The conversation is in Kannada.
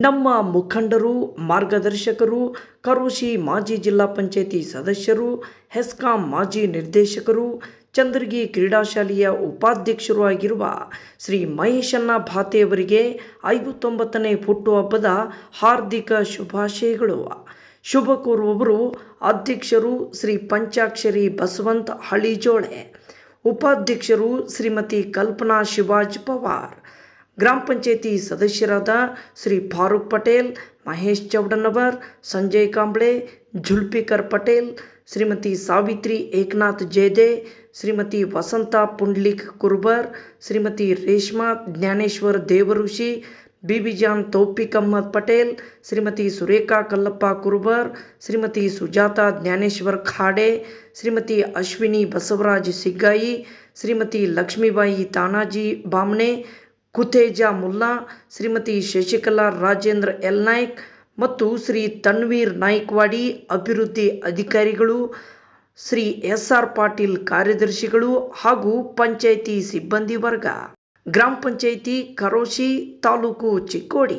ನಮ್ಮ ಮುಖಂಡರು, ಮಾರ್ಗದರ್ಶಕರು, ಕರೋಶಿ ಮಾಜಿ ಜಿಲ್ಲಾ ಪಂಚಾಯಿತಿ ಸದಸ್ಯರು, ಹೆಸ್ಕಾಂ ಮಾಜಿ ನಿರ್ದೇಶಕರು, ಚಂದ್ರಗಿ ಕ್ರೀಡಾಶಾಲೆಯ ಉಪಾಧ್ಯಕ್ಷರು ಆಗಿರುವ ಶ್ರೀ ಮಹೇಶಣ್ಣ ಭಾತೆಯವರಿಗೆ ಐವತ್ತೊಂಬತ್ತನೇ ಹುಟ್ಟುಹಬ್ಬದ ಹಾರ್ದಿಕ ಶುಭಾಶಯಗಳು. ಶುಭ ಕೋರುವವರು ಅಧ್ಯಕ್ಷರು ಶ್ರೀ ಪಂಚಾಕ್ಷರಿ ಬಸವಂತ್ ಹಳಿಜೋಳೆ, ಉಪಾಧ್ಯಕ್ಷರು ಶ್ರೀಮತಿ ಕಲ್ಪನಾ ಶಿವಾಜ್ ಪವಾರ್ ಗ್ರಾಮ ಪಂಚಾಯಿತಿ ಸದಸ್ಯರಾದ ಶ್ರೀ ಫಾರೂಕ್ ಪಟೇಲ್ ಮಹೇಶ್ ಚೌಡನ್ನವರ್ ಸಂಜಯ್ ಕಾಂಬ್ಳೆ ಜುಲ್ಫಿಕರ್ ಪಟೇಲ್ ಶ್ರೀಮತಿ ಸಾವಿತ್ರಿ ಏಕನಾಥ್ ಜೇದೆ ಶ್ರೀಮತಿ ವಸಂತ ಪುಂಡ್ಲಿಕ್ ಕುರ್ಬರ್ ಶ್ರೀಮತಿ ರೇಷ್ಮಾ ಜ್ಞಾನೇಶ್ವರ್ ದೇವಋಷಿ ಬಿಬಿಜಾನ್ ತೌಫಿಕ್ ಅಹ್ಮದ್ ಪಟೇಲ್ ಶ್ರೀಮತಿ ಸುರೇಖಾ ಕಲ್ಲಪ್ಪ ಕುರ್ಬರ್ ಶ್ರೀಮತಿ ಸುಜಾತ ಜ್ಞಾನೇಶ್ವರ್ ಖಾಡೆ ಶ್ರೀಮತಿ ಅಶ್ವಿನಿ ಬಸವರಾಜ್ ಸಿಗ್ಗಾಯಿ ಶ್ರೀಮತಿ ಲಕ್ಷ್ಮೀಬಾಯಿ ತಾನಾಜಿ ಬಾಮ್ನೆ ಕುತೇಜಾ ಮುಲ್ಲಾ, ಶ್ರೀಮತಿ ಶಶಿಕಲಾ ರಾಜೇಂದ್ರ ಎಲ್ ನಾಯ್ಕ್ ಮತ್ತು ಶ್ರೀ ತನ್ವೀರ್ ನಾಯ್ಕವಾಡಿ ಅಭಿವೃದ್ಧಿ ಅಧಿಕಾರಿಗಳು, ಶ್ರೀ ಎಸ್ ಆರ್ ಪಾಟೀಲ್ ಕಾರ್ಯದರ್ಶಿಗಳು ಹಾಗೂ ಪಂಚಾಯಿತಿ ಸಿಬ್ಬಂದಿ ವರ್ಗ. ಗ್ರಾಮ ಪಂಚಾಯಿತಿ ಕರೋಶಿ ತಾಲೂಕು ಚಿಕ್ಕೋಡಿ.